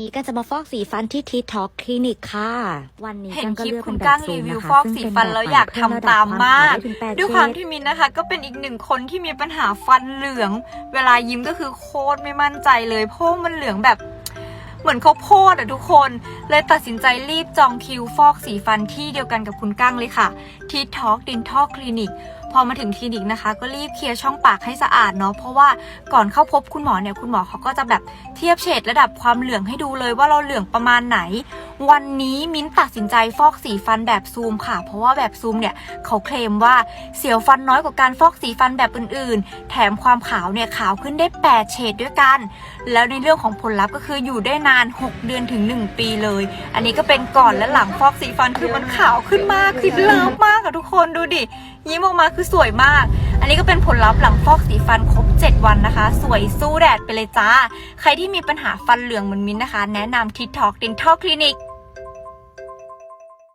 นี้ก็จะมาฟอกสีฟันที่ทีท็อกคลินิกค่ะ วันนี้เห็นกันก็คลิปเลือกคุเป็นณแบบก้างซูรีมวิวนะคะฟอกซึ่งสีเป็นฟันแบบแล้วอยากเพิ่มระดับทำตามควมากขวได้ถึงแปด้วยความเฉดที่มินนะคะ ก็เป็นอีกหนึ่งคนที่มีปัญหาฟันเหลือง เวลายิ้มก็คือโคตรไม่มั่นใจเลยเพราะว่ามันเหลืองแบบเหมือนข้าวโพดอะทุกคน เลยตัดสินใจรีบจองคิวฟอกสีฟันที่เดียวกันกับคุณก้างเลยค่ะ ที่ทอ l k ดินทอคลินิก พอมาถึงคลินิกนะคะ ก็รีบเคลียร์ช่องปากให้สะอาดเนาะเพราะว่าก่อนเข้าพบคุณหมอเนี่ยคุณหมอเขาก็จะแบบเทียบเฉดระดับความเหลืองให้ดูเลยว่าเราเหลืองประมาณไหน วันนี้มิ้นตัดสินใจฟอกสีฟันแบบซูมค่ะ เพราะว่าแบบซูมเนี่ยเขาเคลมว่าเสียวฟันน้อยกว่าการฟอกสีฟันแบบอื่น ๆ แถมความขาวเนี่ยขาวขึ้นได้ 8 เฉดด้วยกัน แล้วในเรื่องของผลลัพธ์ก็คืออยู่ได้นาน 6 เดือนถึง 1 ปีเลย อันนี้ก็เป็นก่อนและหลังฟอกสีฟันคือมันขาวขึ้นมากคือเลิฟมากอะทุกคนดูดิยิ้มออกมาคือสวยมาก อันนี้ก็เป็นผลลัพธ์หลังฟอกสีฟันครบ 7 วันนะคะ สวยสู้แดดไปเลยจ้า ใครที่มีปัญหาฟันเหลืองเหมือนมิ้นนะคะ แนะนำทิทอกดินทอคลินิก